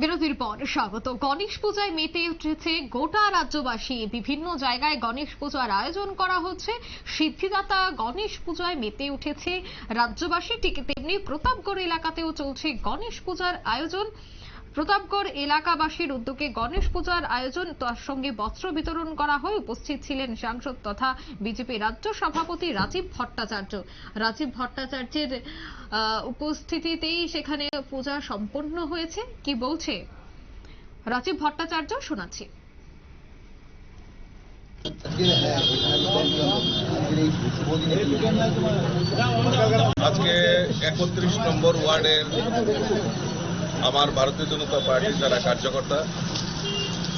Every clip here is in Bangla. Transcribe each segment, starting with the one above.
বিরতির পর স্বাগত। গণেশ পূজায় মেতে উঠেছে গোটা রাজ্যবাসী। বিভিন্ন জায়গায় গণেশ পূজার আয়োজন করা হচ্ছে। সিদ্ধিদাতা গণেশ পূজায় মেতে উঠেছে। রাজ্যবাসী ঠিক তেমনি প্রতাপগড় এলাকাতেও চলছে গণেশ পূজার আয়োজন। প্রতাপগড় এলাকাবাসীর উদ্যোগে গণেশ পূজার আয়োজন, তার সঙ্গে বস্ত্র বিতরণ করা হয়। উপস্থিত ছিলেন সাংসদ তথা বিজেপি রাজ্য সভাপতি রাজীব ভট্টাচার্য। রাজীব ভট্টাচার্যের উপস্থিতিতেই সেখানে পূজা সম্পন্ন হয়েছে। কি বলছে? রাজীব ভট্টাচার্য শোনাচ্ছি। আজকে একত্রিশ নম্বর ওয়ার্ডের আমার ভারতীয় জনতা পার্টির যারা কার্যকর্তা,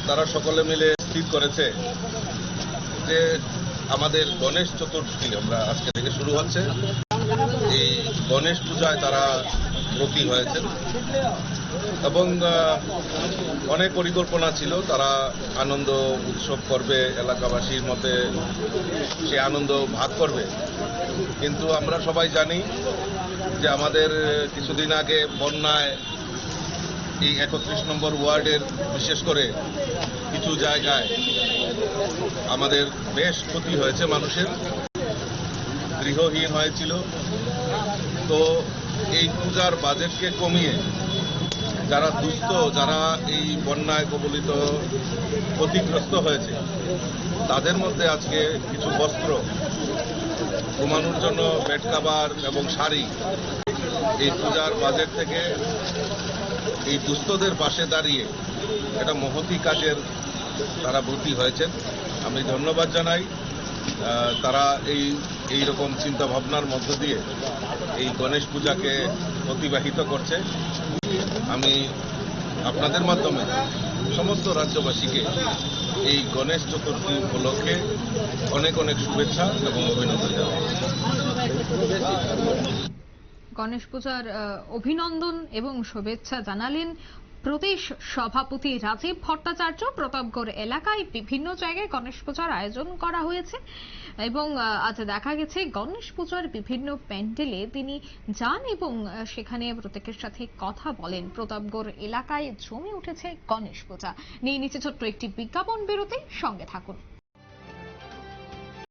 তারা সকলে মিলে স্থির করেছে যে আমাদের গণেশ চতুর্থী আমরা আজকে থেকে শুরু হচ্ছে। এই গণেশ পূজায় তারা ব্রতী হয়েছেন। এবং অনেক পরিকল্পনা ছিল, তারা আনন্দ উৎসব করবে, এলাকাবাসীর মতে সে আনন্দ ভাগ করবে। কিন্তু আমরা সবাই জানি যে আমাদের কিছুদিন আগে বন্যায় এই একত্রিশ নম্বর ওয়ার্ডের, বিশেষ করে কিছু জায়গায় আমাদের বেশ ক্ষতি হয়েছে মানুষের। গৃহহীন হয়েছিল। তো এই পূজার বাজেটকে কমিয়ে যারা দুস্থ, যারা এই বন্যায় কবলিত, ক্ষতিগ্রস্ত হয়েছে, তাদের মধ্যে আজকে কিছু বস্ত্র ঘুমানোর জন্য, বেড কাভার এবং শাড়ি এই পূজার বাজেট থেকে এই দুস্থদের পাশে দাঁড়িয়ে একটা মহতি কাজের তারা ব্রতী হয়েছেন। আমি ধন্যবাদ জানাই। তারা এই এই রকম চিন্তা ভাবনার মধ্য দিয়ে এই গণেশ পূজাকে অতিবাহিত করছে। আমি আপনাদের মাধ্যমে সমস্ত রাজ্যবাসীকে এই গণেশ চতুর্থী উপলক্ষে অনেক অনেক শুভেচ্ছা এবং অভিনন্দন জানাই। গণেশ পূজার অভিনন্দন এবং শুভেচ্ছা জানালেন প্রদেশ সভাপতি রাজীব ভট্টাচার্য। প্রতাপগড় এলাকায় বিভিন্ন জায়গায় গণেশ পূজার আয়োজন করা হয়েছে এবং আজ দেখা গেছে গণেশ পূজার বিভিন্ন প্যান্ডেলে তিনি যান এবং সেখানে প্রত্যেকের সাথে কথা বলেন। প্রতাপগড় এলাকায় জমে উঠেছে গণেশ পূজা। নিয়ে নিচে ছোট্ট একটি বিজ্ঞাপন বেরোতে সঙ্গে থাকুন।